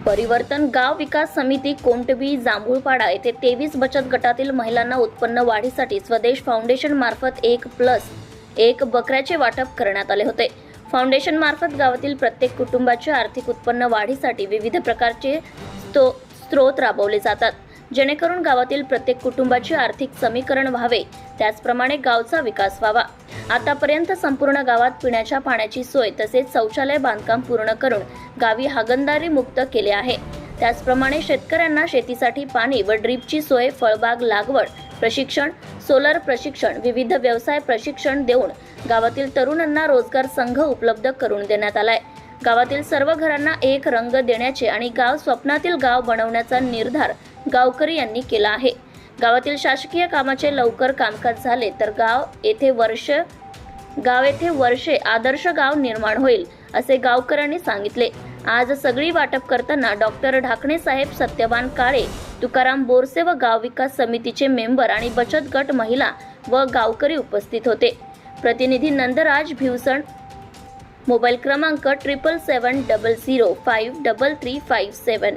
परिवर्तन गाव विकास समिती कोंटवी जांभूळपाडा येथे तेवीस बचत गटातील महिलांना उत्पन्न वाढीसाठी स्वदेश फाउंडेशन मार्फत एक प्लस एक बकऱ्याचे वाटप करण्यात आले होते. फाउंडेशन मार्फत गावातील प्रत्येक कुटुंबाचे आर्थिक उत्पन्न वाढीसाठी विविध प्रकारचे स्त्रोत राबवले जातात. जेणेकरून गावातील प्रत्येक कुटुंबाचे आर्थिक समीकरण व्हावे. त्याचप्रमाणे गावचा विकास व्हावा. आतापर्यंत संपूर्ण गावात पिण्याच्या पाण्याची सोय तसेच शौचालय बांधकाम पूर्ण करून गावी हागणदारी मुक्त केले आहे. त्याचप्रमाणे शेतकऱ्यांना शेतीसाठी पाणी व ड्रीपची सोय फळबाग लागवड प्रशिक्षण सोलर प्रशिक्षण विविध व्यवसाय प्रशिक्षण देऊन गावातील तरुणांना रोजगार संघ उपलब्ध करून देण्यात आलाय. गावातील सर्व घरांना एक रंग देण्याचे आणि गाव स्वप्नातील गाव बनवण्याचा निर्धार गावकरी यांनी केला आहे. गावातील शासकीय कामाचे लवकर कामकाज झाले तर गाव येथे वर्ष गाव येथे वर्षे आदर्श गाव निर्माण होईल असे गावकऱ्यांनी सांगितले. आज सगळी वाटप करताना डॉक्टर ढाकणे साहेब सत्यवान काळे तुकाराम बोरसे व गाव विकास समितीचे मेंबर आणि बचत गट महिला व गावकरी उपस्थित होते. प्रतिनिधी नंदराज भिवसण मोबाईल क्रमांक triple seven double zero five double three five seven.